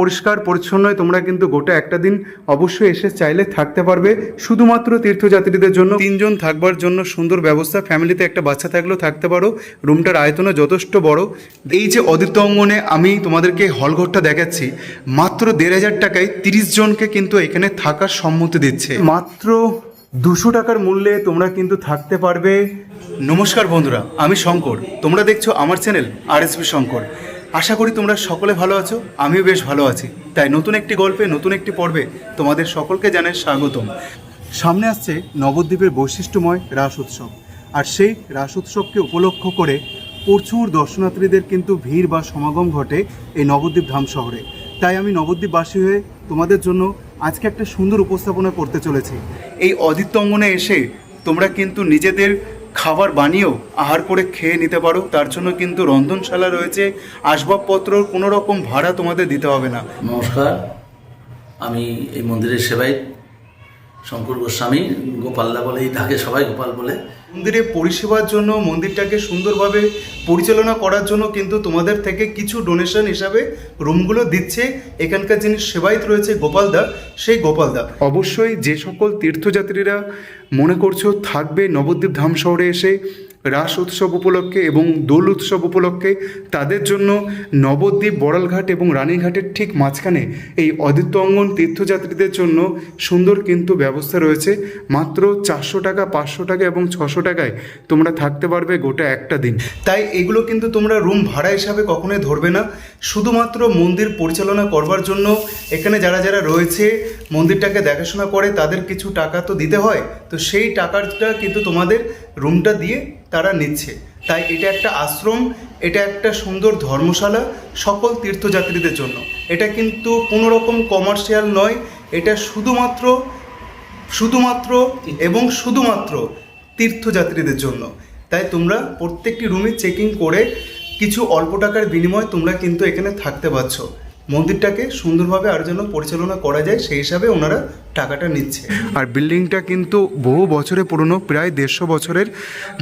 পরিষ্কার পরিচ্ছন্নয় তোমরা কিন্তু গোটা একটা দিন অবশ্যই এসে চাইলে থাকতে পারবে। শুধুমাত্র তীর্থযাত্রীদের জন্য তিনজন থাকবার জন্য সুন্দর ব্যবস্থা। ফ্যামিলিতে একটা বাচ্চা থাকলেও থাকতে পারো। রুমটার আয়তনও যথেষ্ট বড়। এই যে অদিত্য অঙ্গনে আমি তোমাদেরকে হলঘরটা দেখাচ্ছি, মাত্র দেড় হাজার টাকায় তিরিশ জনকে কিন্তু এখানে থাকার সম্মতি দিচ্ছে। মাত্র দুশো টাকার মূল্যে তোমরা কিন্তু থাকতে পারবে। নমস্কার বন্ধুরা, আমি শঙ্কর। তোমরা দেখছ আমার চ্যানেল আর এস শঙ্কর। আশা করি তোমরা সকলে ভালো আছো, আমিও বেশ ভালো আছি। তাই নতুন একটি গল্পে, নতুন একটি পর্বে তোমাদের সকলকে জানাই স্বাগতম। সামনে আসছে নবদ্বীপের বৈশিষ্ট্যময় রাস উৎসব। আর সেই রাস উৎসবকে উপলক্ষ করে প্রচুর দর্শনার্থীদের কিন্তু ভিড় বা সমাগম ঘটে এই নবদ্বীপ ধাম শহরে। তাই আমি নবদ্বীপবাসী হয়ে তোমাদের জন্য আজকে একটা সুন্দর উপস্থাপনা করতে চলেছি। এই অদিত্য অঙ্গনে এসে তোমরা কিন্তু নিজেদের খাবার বানিয়েও আহার করে খেয়ে নিতে পারো। তার জন্য কিন্তু রন্ধনশালা রয়েছে। আসবাবপত্র কোনো রকম ভাড়া তোমাদের দিতে হবে না। নমস্কার। আমি এই মন্দিরের সেবাই শঙ্কর গোস্বামী গোপালদা বলেই তাকে সবাই গোপাল বলে। মন্দিরে পরিষেবার জন্য মন্দিরটাকে সুন্দরভাবে পরিচালনা করার জন্য কিন্তু তোমাদের থেকে কিছু ডোনেশন হিসাবে রুমগুলো দিচ্ছে। এখানকার যিনি সেবায়িত রয়েছে গোপালদা সেই গোপালদা। অবশ্যই যে সকল তীর্থযাত্রীরা মনে করছ থাকবে নবদ্বীপ ধাম শহরে এসে রাস উৎসব উপলক্ষে এবং দোল উৎসব উপলক্ষে তাদের জন্য নবদ্বীপ, বড়ালঘাট এবং রানীঘাটের ঠিক মাঝখানে এই অদিত্য অঙ্গন তীর্থযাত্রীদের জন্য সুন্দর কিন্তু ব্যবস্থা রয়েছে। মাত্র চারশো টাকা, পাঁচশো টাকা এবং ছশো টাকায় তোমরা থাকতে পারবে গোটা একটা দিন। তাই এগুলো কিন্তু তোমরা রুম ভাড়া হিসাবে কখনোই ধরবে না। শুধুমাত্র মন্দির পরিচালনা করবার জন্য এখানে যারা যারা রয়েছে, মন্দিরটাকে দেখাশোনা করে তাদের কিছু টাকা তো দিতে হয়। তো সেই টাকাটা কিন্তু তোমাদের রুমটা দিয়ে তারা নিচ্ছে। তাই এটা একটা আশ্রম, এটা একটা সুন্দর ধর্মশালা সকল তীর্থযাত্রীদের জন্য। এটা কিন্তু কোনো রকম কমার্শিয়াল নয়, এটা শুধুমাত্র শুধুমাত্র এবং শুধুমাত্র তীর্থযাত্রীদের জন্য। তাই তোমরা প্রত্যেকটি রুমে চেকিং করে কিছু অল্প টাকার বিনিময়ে তোমরা কিন্তু এখানে থাকতে পারছ। মন্দিরটাকে সুন্দরভাবে আর যেন পরিচালনা করা যায়, সেই হিসাবে ওনারা টাকাটা নিচ্ছে। আর বিল্ডিংটা কিন্তু বহু বছরে পুরনো, প্রায় দেড়শো বছরের।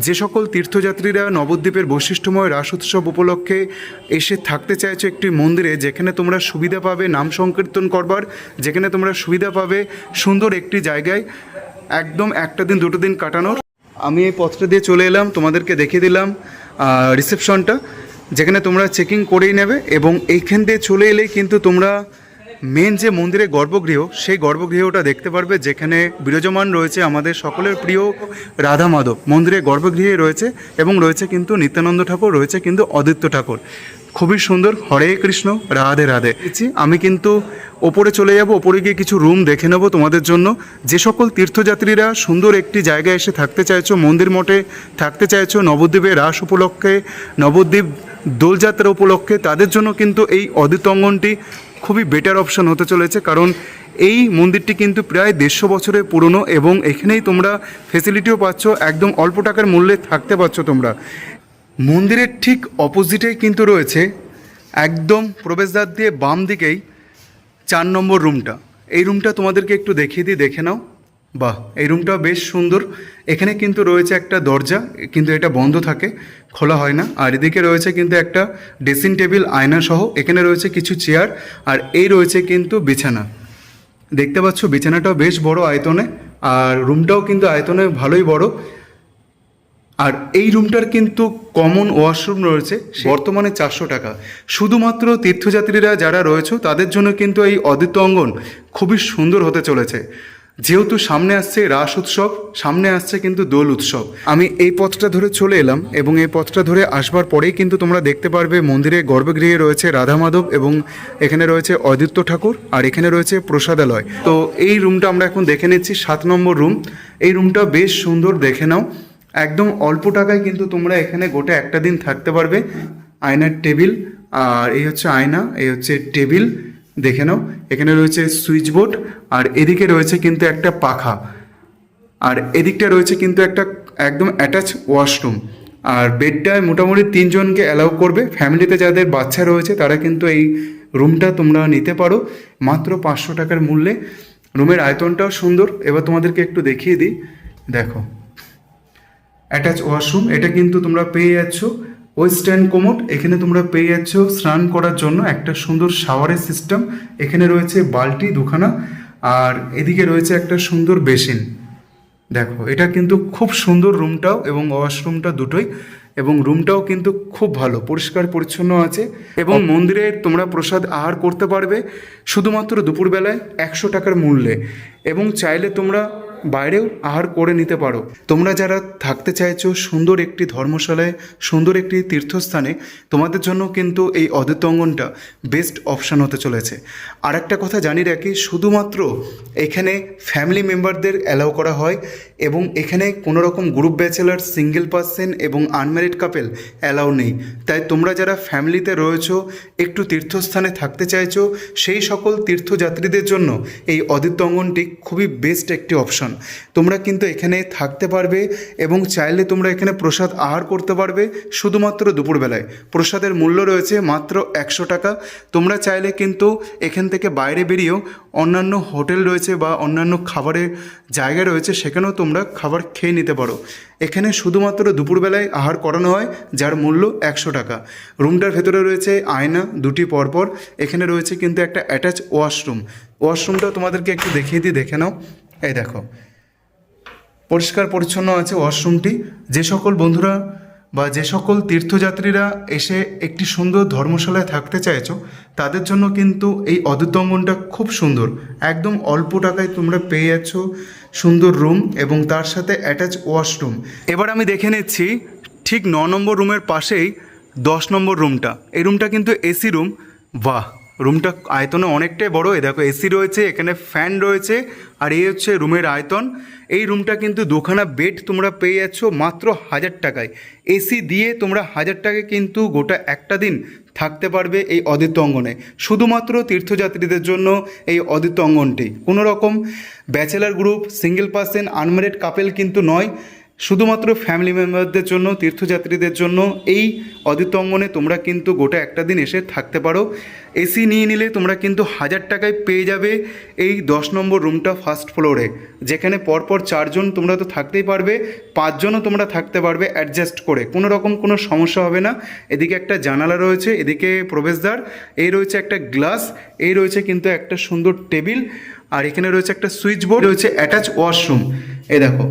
যে সকল তীর্থযাত্রীরা নবদ্বীপের বৈশিষ্ট্যময় রাস উৎসব উপলক্ষে এসে থাকতে চাইছো একটি মন্দিরে, যেখানে তোমরা সুবিধা পাবে নাম সংকীর্তন করবার, যেখানে তোমরা সুবিধা পাবে সুন্দর একটি জায়গায় একদম একটা দিন, দুটো দিন কাটানোর। আমি এই পথটা দিয়ে চলে এলাম, তোমাদেরকে দেখিয়ে দিলাম রিসেপশনটা। যেখানে তোমরা চেকিং করেই নেবে এবং এইখান দিয়ে চলে এলেই কিন্তু তোমরা মেন যে মন্দিরের গর্ভগৃহ, সেই গর্ভগৃহটা দেখতে পারবে যেখানে বিরাজমান রয়েছে আমাদের সকলের প্রিয় রাধা মাধব। মন্দিরের গর্ভগৃহে রয়েছে এবং রয়েছে কিন্তু নিত্যানন্দ ঠাকুর, রয়েছে কিন্তু অদিত্য ঠাকুর। খুবই সুন্দর। হরে কৃষ্ণ, রাধে রাধে। আমি কিন্তু ওপরে চলে যাব, ওপরে গিয়ে কিছু রুম দেখে নেব তোমাদের জন্য। যে সকল তীর্থযাত্রীরা সুন্দর একটি জায়গায় এসে থাকতে চাইছো, মন্দির মঠে থাকতে চাইছো নবদ্বীপের রাস উপলক্ষে, নবদ্বীপ দোলযাত্রা উপলক্ষে তাদের জন্য কিন্তু এই অদিতঙ্গনটি খুবই বেটার অপশন হতে চলেছে। কারণ এই মন্দিরটি কিন্তু প্রায় দেড়শো বছরের পুরনো এবং এখানেই তোমরা ফেসিলিটিও পাচ্ছ, একদম অল্প টাকার মূল্যে থাকতে পারছ তোমরা। মন্দিরের ঠিক অপোজিটেই কিন্তু রয়েছে, একদম প্রবেশদ্বার দিয়ে বাম দিকেই চার নম্বর রুমটা এই রুমটা তোমাদেরকে একটু দেখিয়ে দিই, দেখে নাও। বাহ এই রুমটা বেশ সুন্দর। এখানে কিন্তু রয়েছে একটা দরজা কিন্তু এটা বন্ধ থাকে খোলা হয় না। আর এদিকে রয়েছে কিন্তু একটা ড্রেসিং টেবিল আয়না সহ এখানে রয়েছে কিছু চেয়ার আর এই রয়েছে কিন্তু বিছানা। দেখতে পাচ্ছ বিছানাটাও বেশ বড় আয়তনে আর রুমটাও কিন্তু আয়তনে ভালোই বড়। আর এই রুমটার কিন্তু কমন ওয়াশরুম রয়েছে বর্তমানে চারশো টাকা। শুধুমাত্র তীর্থযাত্রীরা যারা রয়েছে তাদের জন্য কিন্তু এই অদ্বিত অঙ্গন খুবই সুন্দর হতে চলেছে। যেহেতু সামনে আসছে রাস উৎসব, সামনে আসছে কিন্তু দোল উৎসব। আমি এই পথটা ধরে চলে এলাম এবং এই পথটা ধরে আসবার পরেই কিন্তু তোমরা দেখতে পারবে মন্দিরে গর্ভগৃহে রয়েছে রাধা মাধব এবং এখানে রয়েছে অদিত্য ঠাকুর আর এখানে রয়েছে প্রসাদালয়। তো এই রুমটা আমরা এখন দেখে নিচ্ছি, সাত নম্বর রুম। এই রুমটা বেশ সুন্দর, দেখে নাও। একদম অল্প টাকায় কিন্তু তোমরা এখানে গোটা একটা দিন থাকতে পারবে। আয়নার টেবিল আর এই হচ্ছে আয়না, এই হচ্ছে টেবিল। দেখে নাও, এখানে রয়েছে সুইচ বোর্ড আর এদিকে রয়েছে কিন্তু একটা পাখা। আর এদিকটা রয়েছে কিন্তু একটা একদম অ্যাটাচ ওয়াশরুম আর বেডটায় মোটামুটি তিনজনকে অ্যালাউ করবে। ফ্যামিলিতে যাদের বাচ্চা রয়েছে, তারা কিন্তু এই রুমটা তোমরা নিতে পারো। মাত্র পাঁচশো টাকার মূল্যে। রুমের আয়তনটাও সুন্দর। এবার তোমাদেরকে একটু দেখিয়ে দিই। দেখো অ্যাটাচ ওয়াশরুম এটা কিন্তু তোমরা পেয়ে যাচ্ছ। ওয়েস্টার্ন কোমোট এখানে তোমরা পেয়ে যাচ্ছ স্নান করার জন্য একটা সুন্দর শাওয়ারের সিস্টেম। এখানে রয়েছে বালতি দুখানা আর এদিকে রয়েছে একটা সুন্দর বেসিন। দেখো এটা কিন্তু খুব সুন্দর রুমটাও এবং ওয়াশরুমটা দুটোই এবং রুমটাও কিন্তু খুব ভালো পরিষ্কার পরিচ্ছন্ন আছে। এবং মন্দিরে তোমরা প্রসাদ আহার করতে পারবে শুধুমাত্র দুপুরবেলায় একশো টাকার মূল্যে। এবং চাইলে তোমরা বাইরেও আহার করে নিতে পারো। তোমরা যারা থাকতে চাইছো সুন্দর একটি ধর্মশালায়, সুন্দর একটি তীর্থস্থানে, তোমাদের জন্য কিন্তু এই অদ্বৈত অঙ্গনটা বেস্ট অপশান হতে চলেছে। আর একটা কথা জানি রাখি, শুধুমাত্র এখানে ফ্যামিলি মেম্বারদের অ্যালাউ করা হয় এবং এখানে কোনো রকম গ্রুপ ব্যাচেলার সিঙ্গেল পার্সন এবং আনম্যারিড কাপেল অ্যালাউ নেই। তাই তোমরা যারা ফ্যামিলিতে রয়েছো, একটু তীর্থস্থানে থাকতে চাইছো, সেই সকল তীর্থযাত্রীদের জন্য এই অদিত্য অঙ্গনটি খুবই বেস্ট একটি অপশন তোমরা কিন্তু এখানে থাকতে পারবে এবং চাইলে তোমরা এখানে প্রসাদ আহার করতে পারবে শুধুমাত্র দুপুরবেলায়। প্রসাদের মূল্য রয়েছে মাত্র একশো টাকা। তোমরা চাইলে কিন্তু এখান থেকে বাইরে বেরিয়েও অন্যান্য হোটেল রয়েছে বা অন্যান্য খাবারের জায়গা রয়েছে সেখানেও তোমরা খাবার খেয়ে নিতে পারো। এখানে শুধুমাত্র দুপুরবেলায় আহার করানো হয়, যার মূল্য একশো টাকা। রুমটার ভেতরে রয়েছে আয়না, দুটি পরপর। এখানে রয়েছে কিন্তু একটা অ্যাটাচ ওয়াশরুম। ওয়াশরুমটা তোমাদেরকে একটু দেখিয়ে দিই, দেখে নাও। এই দেখো। পরিষ্কার পরিচ্ছন্ন আছে ওয়াশরুমটি। যে সকল বন্ধুরা বা যে সকল তীর্থযাত্রীরা এসে একটি সুন্দর ধর্মশালায় থাকতে চাইছো, তাদের জন্য কিন্তু এই অদ্বৈতঙ্গনটা খুব সুন্দর। একদম অল্প টাকায় তোমরা পেয়ে যাচ্ছ সুন্দর রুম এবং তার সাথে অ্যাটাচ ওয়াশরুম। এবার আমি দেখে নিচ্ছি ঠিক ন নম্বর রুমের পাশেই দশ নম্বর রুমটা। এই রুমটা কিন্তু এসি রুম। বাহ, রুমটা আয়তনে অনেকটাই বড়। এই দেখো, এসি রয়েছে, এখানে ফ্যান রয়েছে আর এই হচ্ছে রুমের আয়তন। এই রুমটা কিন্তু দুখানা বেড তোমরা পেয়ে যাচ্ছ মাত্র হাজার টাকায়। এসি দিয়ে তোমরা হাজার টাকায় কিন্তু গোটা একটা দিন থাকতে পারবে এই অদিত্য অঙ্গনে। শুধুমাত্র তীর্থযাত্রীদের জন্য এই অদিত্য অঙ্গনটি। কোনো রকম bachelor group, single person, unmarried couple কিন্তু নয়। শুধুমাত্র ফ্যামিলি মেম্বারদের জন্য, তীর্থযাত্রীদের জন্য এই অদিত্য অঙ্গনে তোমরা কিন্তু গোটা একটা দিন এসে থাকতে পারো। এসি নিয়ে নিলে তোমরা কিন্তু হাজার টাকায় পেয়ে যাবে এই দশ নম্বর রুমটা ফার্স্ট ফ্লোরে যেখানে পরপর চারজন তোমরা তো থাকতেই পারবে, পাঁচজনও তোমরা থাকতে পারবে অ্যাডজাস্ট করে। কোনো রকম কোনো সমস্যা হবে না। এদিকে একটা জানালা রয়েছে, এদিকে প্রবেশদ্বার, এই রয়েছে একটা গ্লাস এই রয়েছে কিন্তু একটা সুন্দর টেবিল, আর এখানে রয়েছে একটা সুইচ বোর্ড রয়েছে অ্যাটাচ ওয়াশরুম এই দেখো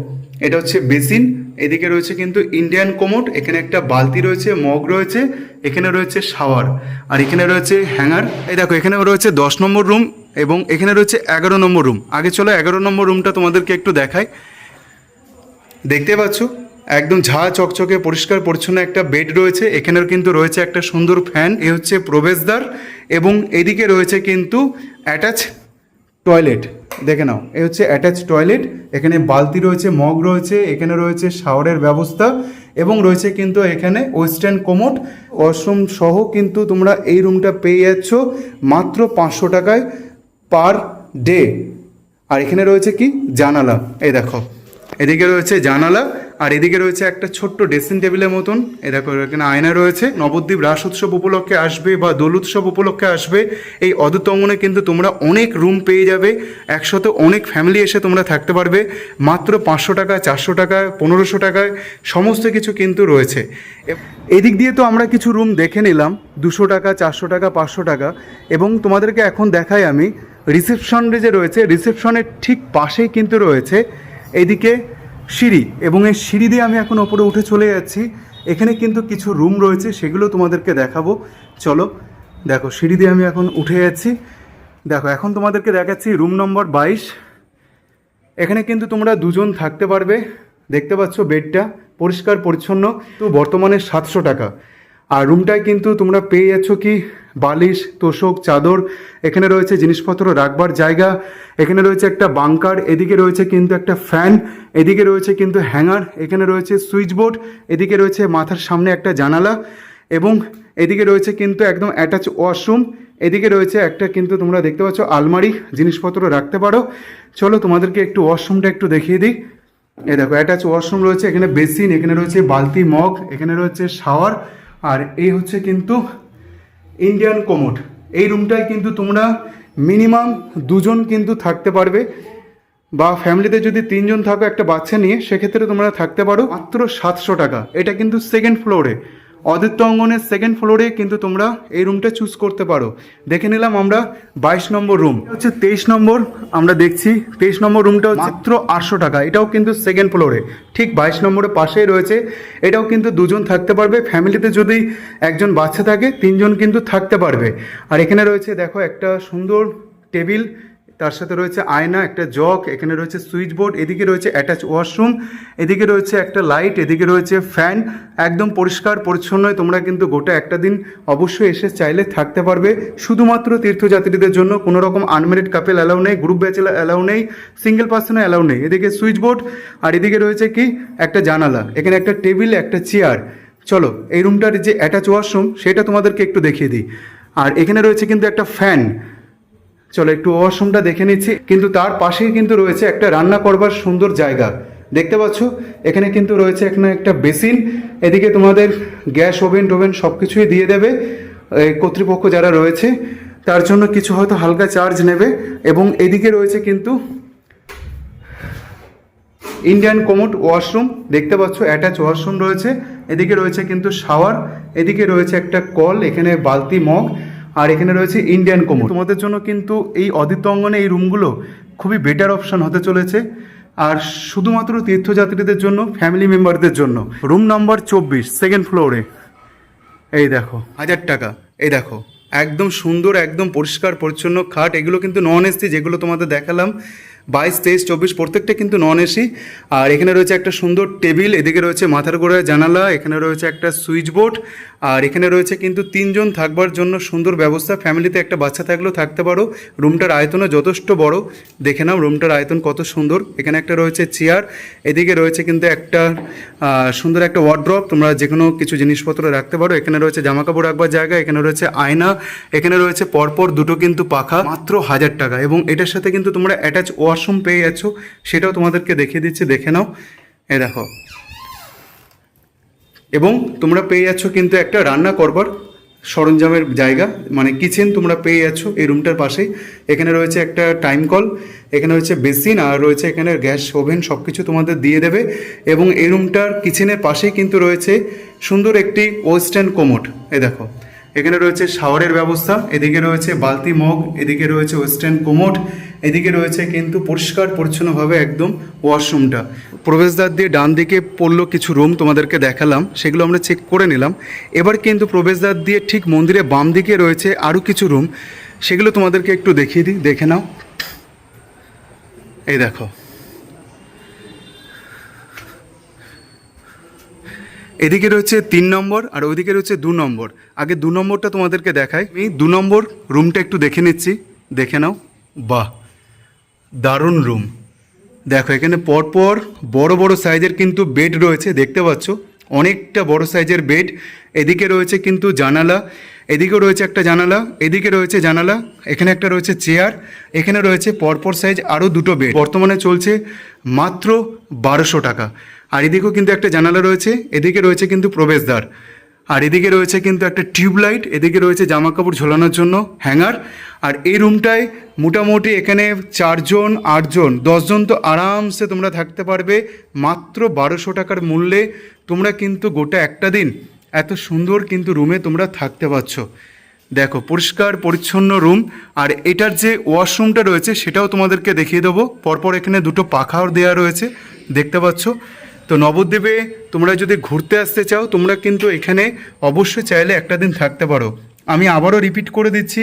এটা হচ্ছে বেসিন, এদিকে রয়েছে কিন্তু ইন্ডিয়ান কোমোট, এখানে একটা বালতি রয়েছে, মগ রয়েছে, এখানে রয়েছে শাওয়ার, আর এখানে রয়েছে হ্যাঙ্গার। এই দেখো এখানে রয়েছে দশ নম্বর রুম এবং এখানে রয়েছে এগারো নম্বর রুম। আগে চলো এগারো নম্বর রুমটা তোমাদেরকে একটু দেখাই। দেখতে পাচ্ছ? একদম ঝা চকচকে, পরিষ্কার, পরিচ্ছন্ন একটা বেড রয়েছে। এখানেও কিন্তু রয়েছে একটা সুন্দর ফ্যান, এ হচ্ছে প্রবেশদ্বার এবং এদিকে রয়েছে কিন্তু অ্যাটাচ টয়লেট দেখে নাও। এ হচ্ছে অ্যাটাচ টয়লেট এখানে বালতি রয়েছে, মগ রয়েছে, এখানে রয়েছে শাওয়ারের ব্যবস্থা এবং রয়েছে কিন্তু এখানে ওয়েস্টার্ন কোমোট ওয়াশরুম সহ কিন্তু তোমরা এই রুমটা পেয়ে যাচ্ছ মাত্র পাঁচশো টাকায় পার ডে আর এখানে রয়েছে কি? জানালা। এই দেখো, এদিকে রয়েছে জানালা আর এদিকে রয়েছে একটা ছোট্ট ড্রেসিং টেবিলের মতন। এ দেখো, এখানে আয়না রয়েছে। নবদ্বীপ রাস উৎসব উপলক্ষে আসবে বা দোল উৎসব উপলক্ষে আসবে। এই অদ্ভুত কিন্তু তোমরা অনেক রুম পেয়ে যাবে। একসাথে অনেক ফ্যামিলি এসে তোমরা থাকতে পারবে। মাত্র পাঁচশো টাকা, চারশো টাকা, পনেরোশো টাকায় সমস্ত কিছু কিন্তু রয়েছে। এদিক দিয়ে তো আমরা কিছু রুম দেখে নিলাম। দুশো টাকা, চারশো টাকা, পাঁচশো টাকা। এবং তোমাদেরকে এখন দেখাই আমি। রিসেপশন যে রয়েছে, রিসেপশনের ঠিক পাশেই কিন্তু রয়েছে। এইদিকে সিঁড়ি এবং এই সিঁড়ি দিয়ে আমি এখন ওপরে উঠে চলে যাচ্ছি। এখানে কিন্তু কিছু রুম রয়েছে, সেগুলো তোমাদেরকে দেখাবো। চলো, দেখো, সিঁড়ি দিয়ে আমি এখন উঠে যাচ্ছি। দেখো, এখন তোমাদেরকে দেখাচ্ছি রুম নম্বর বাইশ। এখানে কিন্তু তোমরা দুজন থাকতে পারবে। দেখতে পাচ্ছ বেডটা পরিষ্কার পরিচ্ছন্ন। তো বর্তমানে সাতশো টাকা। আর রুমটায় কিন্তু তোমরা পেয়ে যাচ্ছ কি? বালিশ, তোষক, চাদর, এখানে রয়েছে জিনিসপত্র রাখবার জায়গা, এখানে রয়েছে একটা বাংকার, এদিকে রয়েছে কিন্তু একটা ফ্যান, এদিকে রয়েছে কিন্তু হ্যাঙ্গার, এখানে রয়েছে সুইচ বোর্ড, এদিকে রয়েছে মাথার সামনে একটা জানালা এবং এদিকে রয়েছে কিন্তু একদম অ্যাটাচ ওয়াশরুম, এদিকে রয়েছে একটা কিন্তু তোমরা দেখতে পাচ্ছ আলমারি, জিনিসপত্র রাখতে পারো। চলো তোমাদেরকে একটু ওয়াশরুমটা একটু দেখিয়ে দিই। এ দেখো, অ্যাটাচ ওয়াশরুম রয়েছে, এখানে বেসিন, এখানে রয়েছে বালতি মগ, এখানে রয়েছে শাওয়ার, আর এই হচ্ছে কিন্তু ইন্ডিয়ান কোমোড এই রুমটায় কিন্তু তোমরা মিনিমাম দুজন কিন্তু থাকতে পারবে। বা ফ্যামিলিতে যদি তিনজন থাকো একটা বাচ্চা নিয়ে, সেক্ষেত্রে তোমরা থাকতে পারো মাত্র সাতশো টাকা। এটা কিন্তু সেকেন্ড ফ্লোরে অদিত্য অঙ্গনের সেকেন্ড ফ্লোরে কিন্তু তোমরা এই রুমটা চুজ করতে পারো। দেখে নিলাম আমরা বাইশ নম্বর রুম হচ্ছে তেইশ নম্বর আমরা দেখছি তেইশ নম্বর রুমটা হচ্ছে মাত্র আটশো টাকা। এটাও কিন্তু সেকেন্ড ফ্লোরে ঠিক বাইশ নম্বরের পাশেই রয়েছে। এটাও কিন্তু দুজন থাকতে পারবে। ফ্যামিলিতে যদি একজন বাচ্চা থাকে তিনজন কিন্তু থাকতে পারবে। আর এখানে রয়েছে দেখো একটা সুন্দর টেবিল তার সাথে রয়েছে আয়না, একটা জগ, এখানে রয়েছে সুইচ বোর্ড, এদিকে রয়েছে অ্যাটাচ ওয়াশরুম, এদিকে রয়েছে একটা লাইট, এদিকে রয়েছে ফ্যান, একদম পরিষ্কার, পরিচ্ছন্নই, তোমরা কিন্তু গোটা একটা দিন অবশ্যই এসে চাইলে থাকতে পারবে। শুধুমাত্র তীর্থযাত্রীদের জন্য কোনো রকম আনমেরিড কাপেল অ্যালাউ নেই গ্রুপ ব্যাচেলার অ্যালাউ নেই সিঙ্গেল পার্সনে অ্যালাউ নেই। এদিকে সুইচ বোর্ড, আর এদিকে রয়েছে কি? একটা জানালা, এখানে একটা টেবিল, একটা চেয়ার। চলো, এই রুমটার যে অ্যাটাচ ওয়াশরুম, সেটা তোমাদেরকে একটু দেখিয়ে দিই। আর এখানে রয়েছে কিন্তু একটা ফ্যান। চলো একটু ওয়াশরুমটা দেখে নিচ্ছি। কিন্তু তার পাশেই কিন্তু রয়েছে একটা রান্না করবার সুন্দর জায়গা। দেখতে পাচ্ছ? এখানে কিন্তু রয়েছে এখানে একটা বেসিন। এদিকে তোমাদের গ্যাস, ওভেন, টোভেন সব কিছুই দিয়ে দেবে। কর্তৃপক্ষ যারা রয়েছে, তার জন্য কিছু হয়তো হালকা চার্জ নেবে। এবং এদিকে রয়েছে কিন্তু ইন্ডিয়ান কোমোড ওয়াশরুম। দেখতে পাচ্ছ, অ্যাটাচ ওয়াশরুম রয়েছে। এদিকে রয়েছে কিন্তু শাওয়ার। এদিকে রয়েছে একটা কল, এখানে বালতি মগ। আর এখানে রয়েছে ইন্ডিয়ান কোমর তোমাদের জন্য কিন্তু এই অদিত্য অঙ্গনে এই রুমগুলো খুবই বেটার অপশান হতে চলেছে। আর শুধুমাত্র তীর্থযাত্রীদের জন্য ফ্যামিলি মেম্বারদের জন্য। রুম নাম্বার চব্বিশ সেকেন্ড ফ্লোরে এই দেখো, হাজার টাকা। এই দেখো, একদম সুন্দর, একদম পরিষ্কার, পরিচ্ছন্ন খাট। এগুলো কিন্তু নন এসি যেগুলো তোমাদের দেখালাম। বাইশ, তেইশ, চব্বিশ, প্রত্যেকটা কিন্তু নন এসি আর এখানে রয়েছে একটা সুন্দর টেবিল, এদিকে রয়েছে মাথার গোড়ায় জানালা, এখানে রয়েছে একটা সুইচ বোর্ড আর এখানে রয়েছে কিন্তু তিনজন থাকবার জন্য সুন্দর ব্যবস্থা। ফ্যামিলিতে একটা বাচ্চা থাকলেও থাকতে পারো। রুমটার আয়তনও যথেষ্ট বড়। দেখে নাও রুমটার আয়তন কত সুন্দর। এখানে একটা রয়েছে চেয়ার, এদিকে রয়েছে কিন্তু একটা সুন্দর একটা ওয়ার্ড্রপ তোমরা যে কোনো কিছু জিনিসপত্র রাখতে পারো। এখানে রয়েছে জামা কাপড় রাখবার জায়গা, এখানে রয়েছে আয়না, এখানে রয়েছে পরপর দুটো কিন্তু পাখা, মাত্র হাজার টাকা। এবং এটার সাথে কিন্তু তোমরা অ্যাটাচ ওয়াশরুম পেয়ে যাচ্ছ সেটাও তোমাদেরকে দেখিয়ে দিচ্ছি, দেখে নাও। এ দেখো। এবং তোমরা পেয়ে যাচ্ছ কিন্তু একটা রান্না করবার সরঞ্জামের জায়গা মানে কিচেন তোমরা পেয়ে যাচ্ছ এই রুমটার পাশেই। এখানে রয়েছে একটা টাইম কল, এখানে রয়েছে বেসিন, আর রয়েছে এখানে গ্যাস, ওভেন সব কিছু তোমাদের দিয়ে দেবে। এবং এই রুমটার কিচেনের পাশেই কিন্তু রয়েছে সুন্দর একটি ওয়েস্টার্ন কোমোট। এ দেখো। এখানে রয়েছে শাওয়ারের ব্যবস্থা, এদিকে রয়েছে বালতি মগ, এদিকে রয়েছে ওয়েস্টার্ন কোমোট, এদিকে রয়েছে কিন্তু পরিষ্কার, পরিচ্ছন্নভাবে একদম ওয়াশরুমটা। প্রবেশদ্বার দিয়ে ডান দিকে পড়ল কিছু রুম তোমাদেরকে দেখালাম, সেগুলো আমরা চেক করে নিলাম। এবার কিন্তু প্রবেশদ্বার দিয়ে ঠিক মন্দিরে বাম দিকে রয়েছে আরও কিছু রুম, সেগুলো তোমাদেরকে একটু দেখিয়ে দিই, দেখে নাও। এই দেখো। এদিকে রয়েছে তিন নম্বর আর ওইদিকে রয়েছে দু নম্বর। আগে দু নম্বরটা তোমাদেরকে দেখাই। আমি দু নম্বর রুমটা একটু দেখে নিচ্ছি। দেখে নাও। বাহ! দারুণ রুম। দেখো, এখানে পরপর বড় বড় সাইজের কিন্তু বেড রয়েছে, দেখতে পাচ্ছ? অনেকটা বড় সাইজের বেড। এদিকে রয়েছে কিন্তু জানালা। এদিকেও রয়েছে একটা জানালা। এদিকে রয়েছে জানালা। এখানে একটা রয়েছে চেয়ার। এখানে রয়েছে পরপর সাইজ আরও দুটো বেড। বর্তমানে চলছে মাত্র বারোশো টাকা। আর এদিকেও কিন্তু একটা জানালা রয়েছে, এদিকে রয়েছে কিন্তু প্রবেশদ্বার। আর এদিকে রয়েছে কিন্তু একটা টিউবলাইট, এদিকে রয়েছে জামা কাপড় ঝোলানোর জন্য হ্যাঙ্গার। আর এই রুমটায় মোটামুটি এখানে চারজন, আটজন, দশজন তো আরামসে তোমরা থাকতে পারবে, মাত্র বারোশো টাকার মূল্যে তোমরা কিন্তু গোটা একটা দিন এত সুন্দর কিন্তু রুমে তোমরা থাকতে পারছ। দেখো, পরিষ্কার, পরিচ্ছন্ন রুম। আর এটার যে ওয়াশরুমটা রয়েছে সেটাও তোমাদেরকে দেখিয়ে দেবো। পরপর এখানে দুটো পাখাও দেওয়া রয়েছে, দেখতে পাচ্ছ। তো নবদ্বীপে তোমরা যদি ঘুরতে আসতে চাও, তোমরা কিন্তু এখানে অবশ্যই চাইলে একটা দিন থাকতে পারো। আমি আবারও রিপিট করে দিচ্ছি,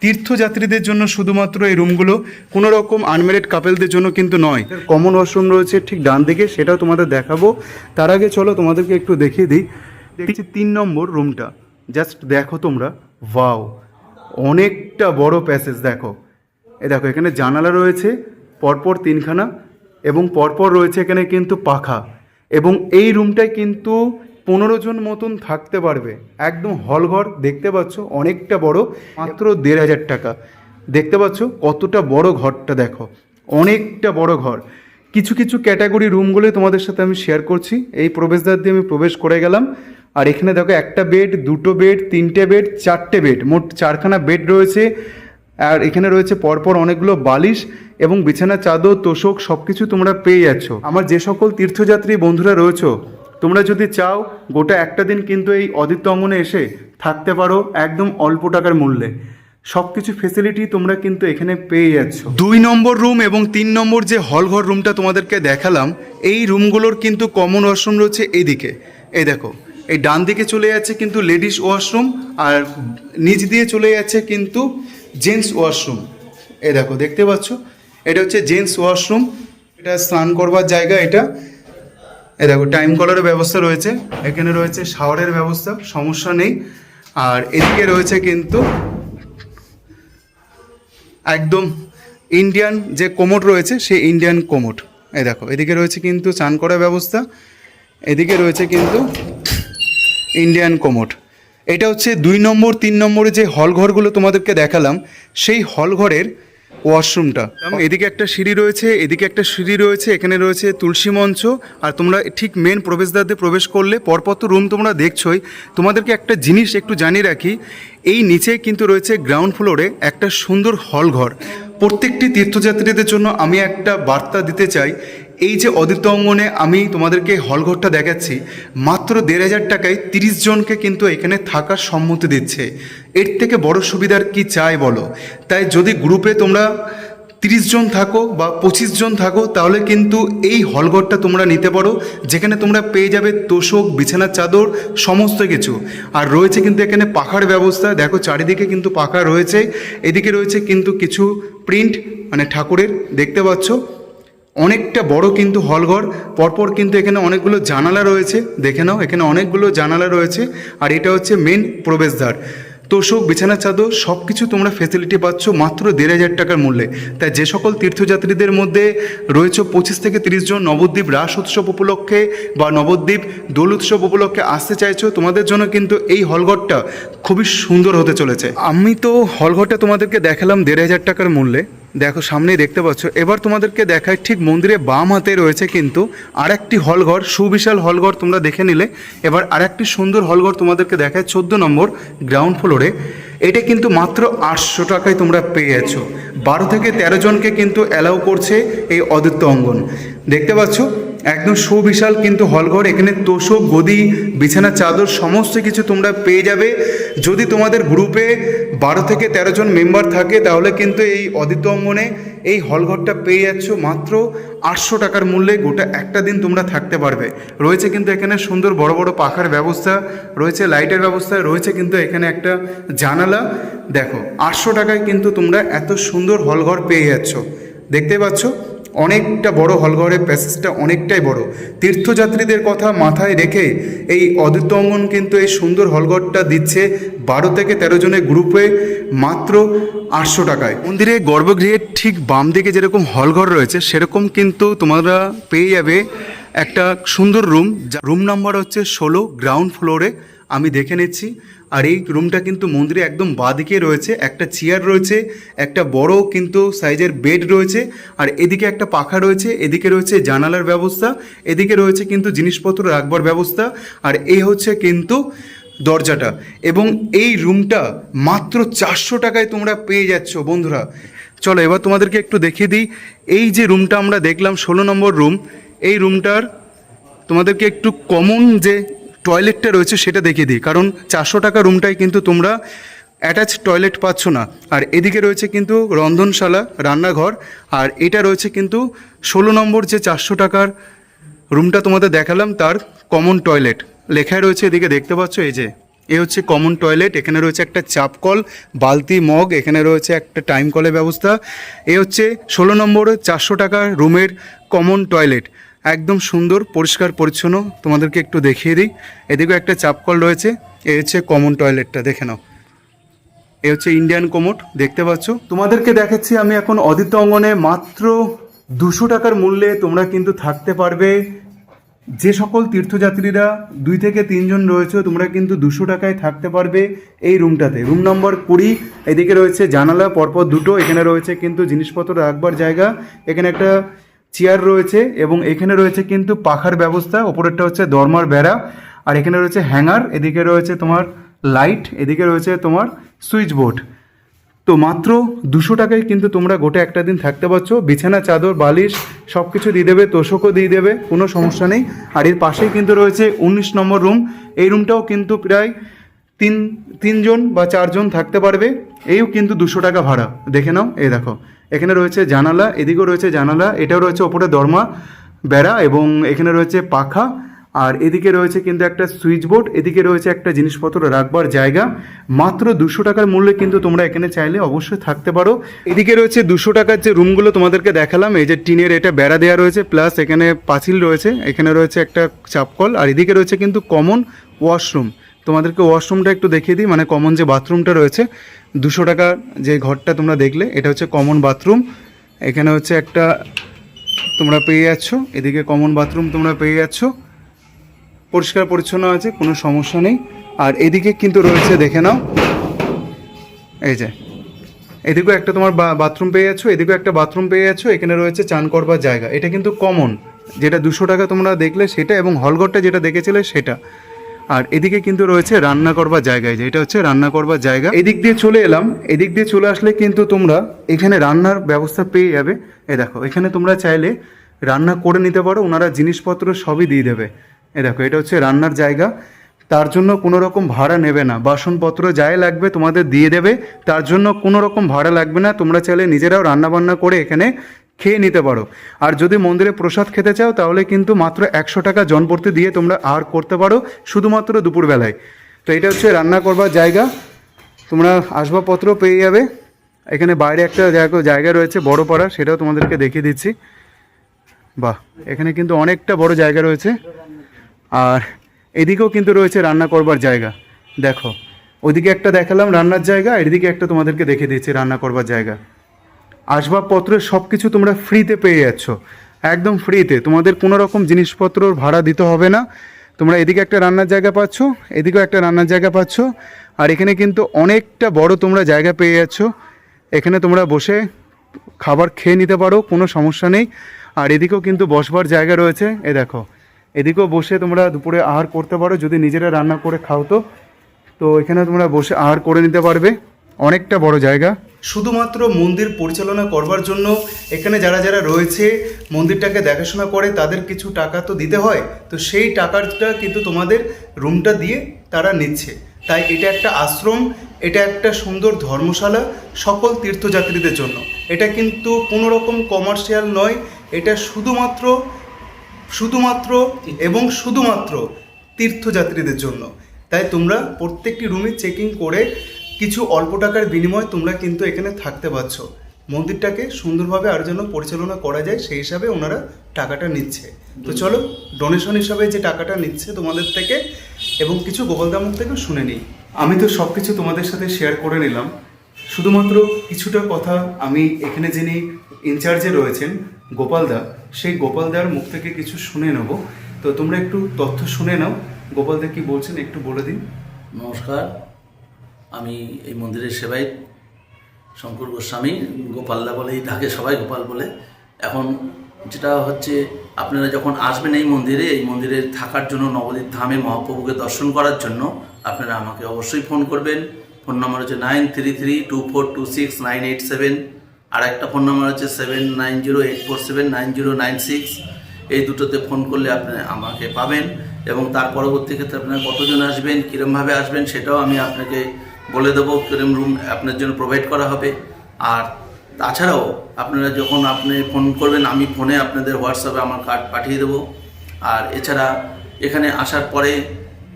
তীর্থযাত্রীদের জন্য শুধুমাত্র এই রুমগুলো কোনো রকম আনমেরিড কাপেলদের জন্য কিন্তু নয়। কমন ওয়াশরুম রয়েছে ঠিক ডান দিকে, সেটাও তোমাদের দেখাবো। তার আগে চলো তোমাদেরকে একটু দেখিয়ে দিই। দেখছি তিন নম্বর রুমটা জাস্ট দেখো তোমরা। ওয়াও অনেকটা বড় প্যাসেজ দেখো। এ দেখো, এখানে জানালা রয়েছে, পরপর তিনখানা এবং পরপর রয়েছে এখানে কিন্তু পাখা। এবং এই রুমটায় কিন্তু পনেরো জন মতন থাকতে পারবে। একদম হলঘর, দেখতে পাচ্ছ অনেকটা বড়, মাত্র দেড় হাজার টাকা। দেখতে পাচ্ছ কতটা বড় ঘরটা দেখো, অনেকটা বড় ঘর। কিছু কিছু ক্যাটাগরি রুমগুলোই তোমাদের সাথে আমি শেয়ার করছি। এই প্রবেশদ্বার দিয়ে আমি প্রবেশ করে গেলাম। আর এখানে দেখো একটা বেড, দুটো বেড, তিনটে বেড, চারটে বেড। মোট চারখানা বেড রয়েছে। আর এখানে রয়েছে পরপর অনেকগুলো বালিশ। এবং বিছানা, চাদর, তোষক সব কিছু তোমরা পেয়ে যাচ্ছ। আমার যে সকল তীর্থযাত্রী বন্ধুরা রয়েছো, তোমরা যদি চাও গোটা একটা দিন কিন্তু এই অদিত্য অঙ্গনে এসে থাকতে পারো একদম অল্প টাকার মূল্যে। সব কিছু ফেসিলিটি তোমরা কিন্তু এখানে পেয়ে যাচ্ছ। দুই নম্বর রুম এবং তিন নম্বর যে হল ঘর রুমটা তোমাদেরকে দেখালাম, এই রুমগুলোর কিন্তু কমন ওয়াশরুম রয়েছে এইদিকে এই দেখো, এই ডান দিকে চলে যাচ্ছে কিন্তু লেডিস ওয়াশরুম আর নিচ দিয়ে চলে যাচ্ছে কিন্তু জেন্টস ওয়াশরুম এই দেখো, দেখতে পাচ্ছ? এটা হচ্ছে জেন্টস ওয়াশরুম। এটা স্নান করবার জায়গা এটা। এই দেখো, টাইম কলারের ব্যবস্থা রয়েছে। এখানে রয়েছে শাওয়ারের ব্যবস্থা, সমস্যা নেই। আর এদিকে রয়েছে কিন্তু একদম ইন্ডিয়ান যে কোমোট রয়েছে, সেই ইন্ডিয়ান কোমোট। এই দেখো, এদিকে রয়েছে কিন্তু চান করার ব্যবস্থা। এদিকে রয়েছে কিন্তু ইন্ডিয়ান কোমোট। এটা হচ্ছে দুই নম্বর, তিন নম্বরে যে হল ঘরগুলো তোমাদেরকে দেখালাম, সেই হল ঘরের ওয়াশরুমটা। এদিকে একটা সিঁড়ি রয়েছে, এদিকে একটা সিঁড়ি রয়েছে, এখানে রয়েছে তুলসী মঞ্চ। আর তোমরা ঠিক মেন প্রবেশদ্বার দিয়ে প্রবেশ করলে পরপর তো রুম তোমরা দেখছই। তোমাদেরকে একটা জিনিস একটু জানিয়ে রাখি, এই নিচে কিন্তু রয়েছে গ্রাউন্ড ফ্লোরে একটা সুন্দর হল ঘর প্রত্যেকটি তীর্থযাত্রীদের জন্য আমি একটা বার্তা দিতে চাই এই যে অদিত্য অঙ্গনে আমি তোমাদেরকে হলঘরটা দেখাচ্ছি, মাত্র দেড় হাজার টাকায় তিরিশ জনকে কিন্তু এখানে থাকার সম্মতি দিচ্ছে। এর থেকে বড় সুবিধার কি চাই বলো? তাই যদি গ্রুপে তোমরা তিরিশ জন থাকো বা পঁচিশ জন থাকো, তাহলে কিন্তু এই হলঘরটা তোমরা নিতে পারো, যেখানে তোমরা পেয়ে যাবে তোষক, বিছানার চাদর, সমস্ত কিছু। আর রয়েছে কিন্তু এখানে পাখার ব্যবস্থা, দেখো চারিদিকে কিন্তু পাখা রয়েছে, এদিকে রয়েছে কিন্তু কিছু প্রিন্ট মানে ঠাকুরের, দেখতে পাচ্ছ? অনেকটা বড় কিন্তু হলঘর, পরপর কিন্তু এখানে অনেকগুলো জানালা রয়েছে, দেখে নাও, এখানে অনেকগুলো জানালা রয়েছে, আর এটা হচ্ছে মেন প্রবেশদ্বার। তোষক বিছানা চাদর সব কিছু তোমরা ফেসিলিটি পাচ্ছ মাত্র দেড় হাজার টাকার মূল্যে। তাই যে সকল তীর্থযাত্রীদের মধ্যে রয়েছে পঁচিশ থেকে তিরিশ জন নবদ্বীপ রাস উৎসব উপলক্ষে বা নবদ্বীপ দোল উৎসব উপলক্ষে আসতে চাইছো, তোমাদের জন্য কিন্তু এই হলঘরটা খুবই সুন্দর হতে চলেছে। আমি তো হলঘরটা তোমাদেরকে দেখালাম দেড় হাজার টাকার মূল্যে। দেখো, সামনেই দেখতে পাচ্ছ। এবার তোমাদেরকে দেখায় ঠিক মন্দিরে বাম হাতে রয়েছে কিন্তু আরেকটি হলঘর, সুবিশাল হলঘর তোমরা দেখে নিলে। এবার আরেকটি সুন্দর হলঘর তোমাদেরকে দেখায় চোদ্দ নম্বর গ্রাউন্ড ফ্লোরে। এটা কিন্তু মাত্র আটশো টাকায় তোমরা পেয়ে বারো থেকে তেরো জনকে কিন্তু অ্যালাউ করছে এই অদিত্য অঙ্গন। দেখতে পাচ্ছ? একদম সুবিশাল কিন্তু হলঘর, এখানে তোষক, গদি, বিছানা, চাদর, সমস্ত কিছু তোমরা পেয়ে যাবে। যদি তোমাদের গ্রুপে বারো থেকে তেরো জন মেম্বার থাকে, তাহলে কিন্তু এই অদিত্য অঙ্গনে এই হলঘরটা পেয়ে যাচ্ছ মাত্র আটশো টাকার মূল্যে। গোটা একটা দিন তোমরা থাকতে পারবে। রয়েছে কিন্তু এখানে সুন্দর বড় বড় পাখার ব্যবস্থা, রয়েছে লাইটের ব্যবস্থা, রয়েছে কিন্তু এখানে একটা জানালা। দেখো, আটশো টাকায় কিন্তু তোমরা এত সুন্দর হলঘর পেয়ে যাচ্ছ। দেখতে পাচ্ছ? অনেকটা বড় হলঘরের প্যাসেজটা অনেকটাই বড়। তীর্থযাত্রীদের কথা মাথায় রেখে এই অদিত্য অঙ্গন কিন্তু এই সুন্দর হলঘরটা দিচ্ছে বারো থেকে তেরো জনের গ্রুপে মাত্র আটশো টাকায়। মন্দিরে গর্ভগৃহের ঠিক বাম দিকে যেরকম হলঘর রয়েছে, সেরকম কিন্তু তোমরা পেয়ে যাবে একটা সুন্দর রুম রুম নাম্বার হচ্ছে ষোলো গ্রাউন্ড ফ্লোরে আমি দেখে নিচ্ছি। আর এই রুমটা কিন্তু মন্দিরে একদম বাঁদিকে রয়েছে, একটা চেয়ার রয়েছে, একটা বড় কিন্তু সাইজের বেড রয়েছে, আর এদিকে একটা পাখা রয়েছে, এদিকে রয়েছে জানালার ব্যবস্থা, এদিকে রয়েছে কিন্তু জিনিসপত্র রাখবার ব্যবস্থা, আর এই হচ্ছে কিন্তু দরজাটা। এবং এই রুমটা মাত্র চারশো টাকায় তোমরা পেয়ে যাচ্ছ বন্ধুরা। চলো এবার তোমাদেরকে একটু দেখিয়ে দিই। এই যে রুমটা আমরা দেখলাম, ষোলো নম্বর রুম এই রুমটার তোমাদেরকে একটু কমন যে টয়লেটটা রয়েছে সেটা দেখিয়ে দিই। কারণ চারশো টাকা রুমটায় কিন্তু তোমরা অ্যাটাচ টয়লেট পাচ্ছ না। আর এদিকে রয়েছে কিন্তু রন্ধনশালা, রান্নাঘর, আর এটা রয়েছে কিন্তু ষোলো নম্বর যে চারশো টাকার রুমটা তোমাদের দেখালাম, তার কমন টয়লেট লেখায় রয়েছে এদিকে, দেখতে পাচ্ছ? এই যে, এ হচ্ছে কমন টয়লেট এখানে রয়েছে একটা চাপ কল বালতি, মগ, এখানে রয়েছে একটা টাইম কলের ব্যবস্থা। এ হচ্ছে ষোলো নম্বর চারশো টাকার রুমের কমন টয়লেট একদম সুন্দর, পরিষ্কার, পরিচ্ছন্ন। তোমাদেরকে একটু দেখিয়ে দিই। এদিকেও একটা চাপকল রয়েছে। এ হচ্ছে কমন টয়লেটটা দেখে নাও। এ হচ্ছে ইন্ডিয়ান কোমোট দেখতে পাচ্ছ? তোমাদেরকে দেখাচ্ছি, আমি এখন অদিত অঙ্গনে মাত্র দুশো টাকার মূল্যে তোমরা কিন্তু থাকতে পারবে। যে সকল তীর্থযাত্রীরা দুই থেকে তিনজন রয়েছে, তোমরা কিন্তু দুশো টাকায় থাকতে পারবে এই রুমটাতে রুম নম্বর কুড়ি, এদিকে রয়েছে জানালা, পরপর দুটো। এখানে রয়েছে কিন্তু জিনিসপত্র রাখবার জায়গা। এখানে একটা চেয়ার রয়েছে এবং এখানে রয়েছে কিন্তু পাখার ব্যবস্থা, ওপরেরটা হচ্ছে দরমার বেড়া, আর এখানে রয়েছে হ্যাঙ্গার, এদিকে রয়েছে তোমার লাইট, এদিকে রয়েছে তোমার সুইচ বোর্ড। তো মাত্র দুশো টাকায় কিন্তু তোমরা গোটা একটা দিন থাকতে পারছ, বিছানা, চাদর, বালিশ সব কিছু দিয়ে দেবে, তোষকও দিয়ে দেবে, কোনো সমস্যা নেই। আর এর পাশেই কিন্তু রয়েছে উনিশ নম্বর রুম, এই রুমটাও কিন্তু প্রায় তিন, তিনজন বা চারজন থাকতে পারবে এইও কিন্তু দুশো টাকা ভাড়া। দেখে নাও, এই দেখো। এখানে রয়েছে জানালা, এদিকেও রয়েছে জানালা, এটাও রয়েছে ওপরে দরমা, বেড়া এবং এখানে রয়েছে পাখা। আর এদিকে রয়েছে কিন্তু একটা সুইচ বোর্ড এদিকে রয়েছে একটা জিনিসপত্র রাখবার জায়গা। মাত্র দুশো টাকার মূল্যে কিন্তু তোমরা এখানে চাইলে অবশ্যই থাকতে পারো। এদিকে রয়েছে দুশো টাকার যে রুমগুলো তোমাদেরকে দেখালাম, এই যে টিনের এটা বেড়া দেওয়া রয়েছে, প্লাস এখানে পাঁচিল রয়েছে, এখানে রয়েছে একটা চাপকল, আর এদিকে রয়েছে কিন্তু কমন ওয়াশরুম। তোমাদেরকে ওয়াশরুমটা একটু দেখিয়ে দিই মানে কমন যে বাথরুমটা রয়েছে দুশো টাকা যে ঘরটা তোমরা দেখলে, এটা হচ্ছে কমন বাথরুম এখানে হচ্ছে একটা তোমরা পেয়ে যাচ্ছ, এদিকে কমন বাথরুম তোমরা পেয়ে যাচ্ছ। পরিষ্কার পরিচ্ছন্ন আছে, কোনো সমস্যা নেই। আর এদিকে কিন্তু রয়েছে, দেখে নাও। এই যে, এদিকেও একটা তোমার বাথরুম পেয়ে যাচ্ছ, এদিকেও একটা বাথরুম পেয়ে যাচ্ছ, এখানে রয়েছে চান করবার জায়গা। এটা কিন্তু কমন যেটা দুশো টাকা তোমরা দেখলে, সেটা এবং হলঘরটা যেটা দেখেছিলে, সেটা। আর এদিকে কিন্তু রয়েছে রান্না করবার জায়গায় যে এটা হচ্ছে রান্না করবার জায়গা। এদিক দিয়ে চলে এলাম, এদিক দিয়ে চলে আসলে কিন্তু তোমরা এখানে রান্নার ব্যবস্থা পেয়ে যাবে। এ দেখো, এখানে তোমরা চাইলে রান্না করে নিতে পারো, ওনারা জিনিসপত্র সবই দিয়ে দেবে। এ দেখো, এটা হচ্ছে রান্নার জায়গা। তার জন্য কোনো রকম ভাড়া নেবে না। বাসনপত্র যাই লাগবে তোমাদের দিয়ে দেবে, তার জন্য কোনো রকম ভাড়া লাগবে না। তোমরা চাইলে নিজেরাও রান্না বান্না করে এখানে খেয়ে নিতে পারো। আর যদি মন্দিরে প্রসাদ খেতে চাও, তাহলে কিন্তু মাত্র একশো টাকা জনপ্রতি দিয়ে তোমরা আর করতে পারো শুধুমাত্র দুপুরবেলায়। তো এটা হচ্ছে রান্না করবার জায়গা। তোমরা আসবাবপত্র পেয়ে যাবে। এখানে বাইরে একটা জায়গা জায়গা রয়েছে, বড় পাড়া, সেটাও তোমাদেরকে দেখিয়ে দিচ্ছি। বাহ, এখানে কিন্তু অনেকটা বড় জায়গা রয়েছে। আর এদিকেও কিন্তু রয়েছে রান্না করবার জায়গা। দেখো ওইদিকে একটা দেখালাম রান্নার জায়গা, এদিকে একটা তোমাদেরকে দেখে দিচ্ছি রান্না করবার জায়গা। আসবাবপত্রের সব কিছু তোমরা ফ্রিতে পেয়ে যাচ্ছ। একদম ফ্রিতে তোমাদের কোনো রকম জিনিসপত্রর ভাড়া দিতে হবে না। তোমরা এদিকে একটা রান্নার জায়গা পাচ্ছ, এদিকেও একটা রান্নার জায়গা পাচ্ছ। আর এখানে কিন্তু অনেকটা বড় তোমরা জায়গা পেয়ে যাচ্ছ। এখানে তোমরা বসে খাবার খেয়ে নিতে পারো, কোনো সমস্যা নেই। আর এদিকেও কিন্তু বসবার জায়গা রয়েছে। এ দেখো, এদিকেও বসে তোমরা দুপুরে আহার করতে পারো, যদি নিজেরা রান্না করে খাও তো। তো এখানে তোমরা বসে আহার করে নিতে পারবে। অনেকটা বড় জায়গা। শুধুমাত্র মন্দির পরিচালনা করবার জন্য এখানে যারা যারা রয়েছে, মন্দিরটাকে দেখাশোনা করে তাদের কিছু টাকা তো দিতে হয়। তো সেই টাকাটা কিন্তু তোমাদের রুমটা দিয়ে তারা নিচ্ছে। তাই এটা একটা আশ্রম, এটা একটা সুন্দর ধর্মশালা সকল তীর্থযাত্রীদের জন্য। এটা কিন্তু কোনো রকম কমার্শিয়াল নয়, এটা শুধুমাত্র শুধুমাত্র এবং শুধুমাত্র তীর্থযাত্রীদের জন্য। তাই তোমরা প্রত্যেকটি রুমে চেকিং করে কিছু অল্প টাকার বিনিময়ে তোমরা কিন্তু এখানে থাকতে পারছ। মন্দিরটাকে সুন্দরভাবে আর যেন পরিচালনা করা যায়, সেই হিসাবে ওনারা টাকাটা নিচ্ছে। তো চলো ডোনেশন হিসাবে যে টাকাটা নিচ্ছে তোমাদের থেকে এবং কিছু গোপালদামুখ থেকে শুনে নিই। আমি তো সব কিছু তোমাদের সাথে শেয়ার করে নিলাম। শুধুমাত্র কিছুটা কথা আমি এখানে যিনি ইনচার্জে রয়েছেন গোপালদা সেই গোপালদার মুখ থেকে কিছু শুনে নেব। তো তোমরা একটু তথ্য শুনে নাও। গোপালদা কি বলছেন একটু বলে দিন। নমস্কার। আমি এই মন্দিরের সেবাই শঙ্কর গোস্বামী, গোপালদা বলেই ডাকে সবাই গোপাল বলে। এখন যেটা হচ্ছে, আপনারা যখন আসবেন এই মন্দিরে এই মন্দিরে থাকার জন্য নবদ্বীপ ধামে মহাপ্রভুকে দর্শন করার জন্য, আপনারা আমাকে অবশ্যই ফোন করবেন। ফোন নাম্বার হচ্ছে nine three three two four two six nine eight seven. আর একটা ফোন নাম্বার হচ্ছে seven nine zero eight four seven nine zero nine six. এই দুটোতে ফোন করলে আপনি আমাকে পাবেন এবং তার পরবর্তী ক্ষেত্রে আপনারা কতজন আসবেন, কীরমভাবে আসবেন, সেটাও আমি আপনাকে বলে দেবো কিরম রুম আপনার জন্য প্রোভাইড করা হবে। আর তাছাড়াও আপনারা যখন আপনি ফোন করবেন, আমি ফোনে আপনাদের হোয়াটসঅ্যাপে আমার কার্ড পাঠিয়ে দেবো। আর এছাড়া এখানে আসার পরে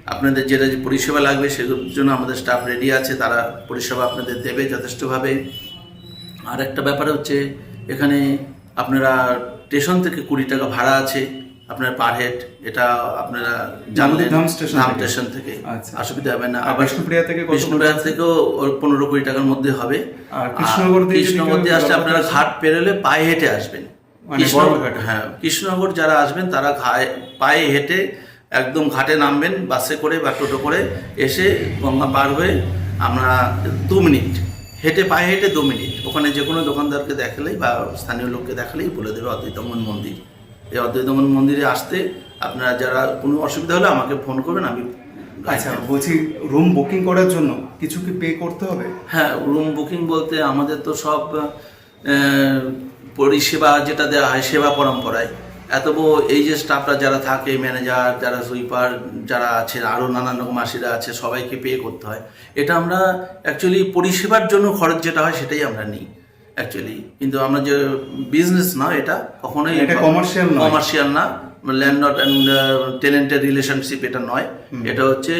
আপনাদের যেটা যে পরিষেবা লাগবে, সেগুলোর জন্য আমাদের স্টাফ রেডি আছে। তারা পরিষেবা আপনাদের দেবে যথেষ্টভাবে। আর একটা ব্যাপার হচ্ছে, এখানে আপনারা স্টেশন থেকে কুড়ি টাকা ভাড়া আছে। আপনার পার হেড এটা আপনারা জানলেন ধাম স্টেশন ধাম থেকে? স্টেশন থেকে। আচ্ছা। অসুবিধা হবে না। আর বিষ্ণুপ্রিয়া থেকে বিষ্ণুপ্রিয়া থেকেও ওর পনেরো কুড়ি টাকার মধ্যে হবে। আর কৃষ্ণনগর দিয়ে কৃষ্ণনগর দিয়ে আসলে আপনারা ঘাট পেরোলে পায়ে হেঁটে আসবেন। মানে? হ্যাঁ কৃষ্ণনগর যারা আসবেন তারা ঘায়ে পায়ে হেঁটে একদম ঘাটে নামবেন বাসে করে বা টোটো করে এসে গঙ্গা পার হয়ে আমরা দু মিনিট হেঁটে পায়ে হেঁটে দু মিনিট। ওখানে যে কোনো দোকানদারকে দেখালেই বা স্থানীয় লোককে দেখালেই বলে দেবে অদ্বৈতমন মন্দির। এই অদ্বৈতমন মন্দিরে আসতে আপনারা যারা কোনো অসুবিধা হলে আমাকে ফোন করবেন আমি আচ্ছা বলছি রুম বুকিং করার জন্য কিছু কি পে করতে হবে? হ্যাঁ রুম বুকিং বলতে আমাদের তো সব পরিষেবা যেটা দেওয়া হয় সেবা পরম্পরায়। এত বড় এই যে স্টাফরা যারা থাকে ম্যানেজার যারা সুইপার যারা আছে আরও নানান রকম মাসিরা আছে সবাইকে পে করতে হয়। এটা আমরা অ্যাকচুয়ালি পরিষেবার জন্য খরচ যেটা হয় সেটাই আমরা নিই। অ্যাকচুয়ালি কিন্তু আমরা যে বিজনেস না এটা কখনোই এটা commercial নয়। কমার্শিয়াল না। ল্যান্ডলর্ড অ্যান্ড টেনেন্টের রিলেশনশিপ এটা নয়। এটা হচ্ছে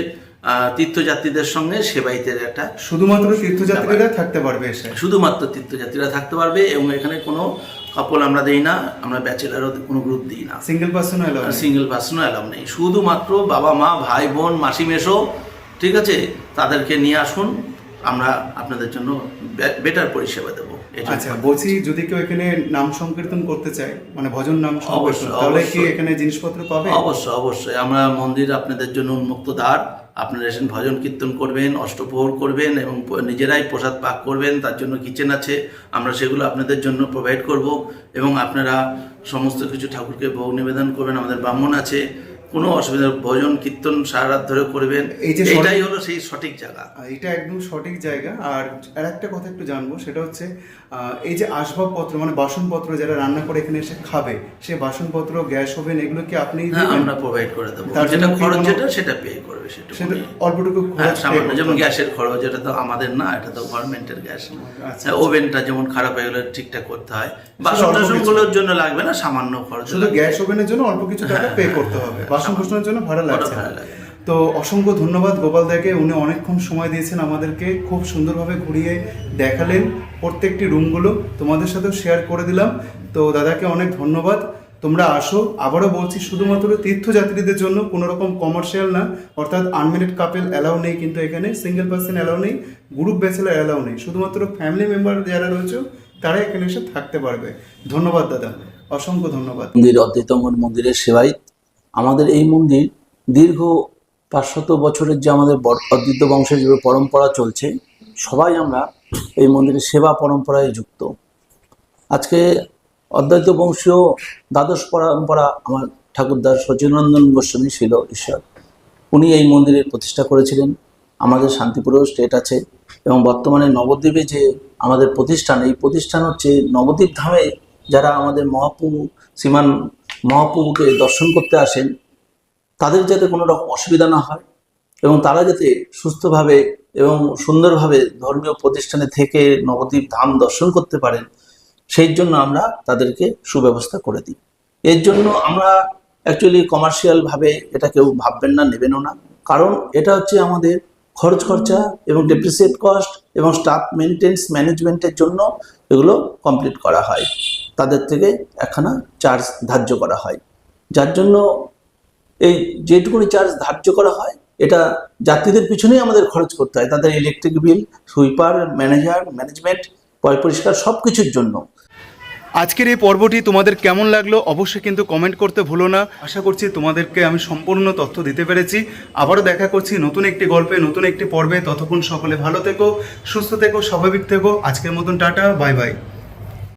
তীর্থযাত্রীদের সঙ্গে সেবাইতের একটা শুধুমাত্র তীর্থযাত্রীরা থাকতে পারবে শুধুমাত্র তীর্থযাত্রীরা থাকতে পারবে এবং এখানে কোনো কাপল আমরা দিই না আমরা ব্যাচেলারও কোনো গ্রুপ দিই না। সিঙ্গেল পার্সন এলো সিঙ্গেল পার্সনও অ্যালাউ নেই। শুধুমাত্র বাবা মা ভাই বোন মাসি মেশো ঠিক আছে? তাদেরকে নিয়ে আসুন আমরা আপনাদের জন্য বেটার পরিষেবা দেবো। আচ্ছা বলছি যদি কেউ এখানে নাম সংকীর্তন করতে চায় মানে ভজন নাম অবশ্যই, তাহলে কি। এখানে জিনিসপত্র পাবে? অবশ্যই অবশ্যই। আমরা মন্দির আপনাদের জন্য উন্মুক্ত দ্বার। আপনারা এসে ভজন কীর্তন করবেন অষ্টপ্রহর করবেন এবং নিজেরাই প্রসাদ পাক করবেন তার জন্য কিচেন আছে। আমরা সেগুলো আপনাদের জন্য প্রোভাইড করব এবং আপনারা সমস্ত কিছু ঠাকুরকে ভোগ নিবেদন করবেন। আমাদের ব্রাহ্মণ আছে কোনো অসুবিধা। ভজন কীর্তন সারা রাত ধরে করবেন। এই যে এটাই হলো সেই সঠিক জায়গা। এটা একদম সঠিক জায়গা। আর আর একটা কথা একটু জানব সেটা হচ্ছে এই যে আসবাবপত্র মানে বাসনপত্র যারা রান্না করে এখানে এসে খাবে সে বাসনপত্র গ্যাস ওভেন এগুলো কি আপনি হ্যাঁ আমরা প্রোভাইড করে দেবো। তার যেটা খরচ যেটা সেটা পে করবে সেটা সেটা অল্পটুকু হ্যাঁ খরচ সামান্য যেমন গ্যাসের খরচ এটা তো আমাদের না এটা তো গভর্নমেন্টের গ্যাস। আচ্ছা, হ্যাঁ, ওভেনটা যেমন খারাপ হয়ে গেলে ঠিকঠাক করতে হয়। বাসন টাসনগুলোর জন্য লাগবে না সামান্য খরচ। শুধু। গ্যাস ওভেনের জন্য অল্প কিছু টাকা হ্যাঁ, পে হ্যাঁ, করতে হ্যাঁ, হবে। হ্যাঁ, বাসন। কোসনের জন্য ভাড়া লাগছে। ভাড়া লাগে। তো অসংখ্য ধন্যবাদ গোপাল দাকে। উনি অনেকক্ষণ সময় দিয়েছেন আমাদেরকে খুব সুন্দরভাবে ঘুরিয়ে দেখালেন প্রত্যেকটি রুমগুলো। তোমাদের সাথেও শেয়ার করে দিলাম। তো দাদাকে অনেক ধন্যবাদ। তোমরা আসো। আবারও বলছি, শুধুমাত্র তীর্থযাত্রীদের জন্য কোনো রকম কমার্শিয়াল না। অর্থাৎ আনমেরিড কাপেল অ্যালাউ নেই কিন্তু এখানে সিঙ্গেল পার্সন অ্যালাউ নেই গ্রুপ ব্যাচেলার অ্যালাউ নেই। শুধুমাত্র ফ্যামিলি মেম্বার যারা রয়েছে, তারা এখানে এসে থাকতে পারবে। ধন্যবাদ দাদা। অসংখ্য ধন্যবাদ। মন্দির অদ্বৈতঙ্গর মন্দিরের সেবাই আমাদের এই মন্দির দীর্ঘ পাঁচশত বছরের যে আমাদের অদ্বৈত বংশের যে পরম্পরা চলছে, সবাই আমরা এই মন্দিরের সেবা পরম্পরায় যুক্ত। আজকে অদ্বৈত বংশীয় দ্বাদশ পরম্পরা আমার ঠাকুরদার সচিনন্দন গোস্বামী ছিল ঈশ্বর। উনি এই মন্দিরের প্রতিষ্ঠা করেছিলেন। আমাদের শান্তিপুরেও স্টেট আছে এবং বর্তমানে নবদ্বীপে যে আমাদের প্রতিষ্ঠান, এই প্রতিষ্ঠান হচ্ছে নবদ্বীপ ধামে যারা আমাদের মহাপ্রভু, শ্রীমান মহাপ্রভুকে দর্শন করতে আসেন তাদের যাতে কোনো রকম অসুবিধা না হয় এবং তারা যাতে সুস্থভাবে এবং সুন্দরভাবে ধর্মীয় প্রতিষ্ঠানে থেকে নবদ্বীপ ধাম দর্শন করতে পারেন, সেই জন্য আমরা তাদেরকে সুব্যবস্থা করে দিই। এর জন্য আমরা অ্যাকচুয়ালি কমার্শিয়ালভাবে এটা কেউ ভাববেন না, নেবেনও না। কারণ এটা হচ্ছে আমাদের খরচ খরচা এবং ডেপ্রিসিয়েট কস্ট এবং স্টাফ মেনটেন্স ম্যানেজমেন্টের জন্য এগুলো কমপ্লিট করা হয়। তাদের থেকে একখানা চার্জ ধার্য করা হয়। যার জন্য এই যেটুকুনি চার্জ ধার্য করা হয়, এটা যাত্রীদের পিছনেই আমাদের খরচ করতে হয়। তাদের electric bill sweeper manager management পয় পরিষ্কার সব কিছুর জন্য। আজকের এই পর্বটি তোমাদের কেমন লাগল অবশ্যই কিন্তু কমেন্ট করতে ভুলো না। আশা করছি তোমাদেরকে আমি সম্পূর্ণ তথ্য দিতে পেরেছি। আবারও দেখা করছি নতুন একটি গল্পে, নতুন একটি পর্বে। ততক্ষণ সকলে ভালো থেকো, সুস্থ থেকো, স্বাভাবিক থেকো। আজকের মতন টাটা, বাই বাই।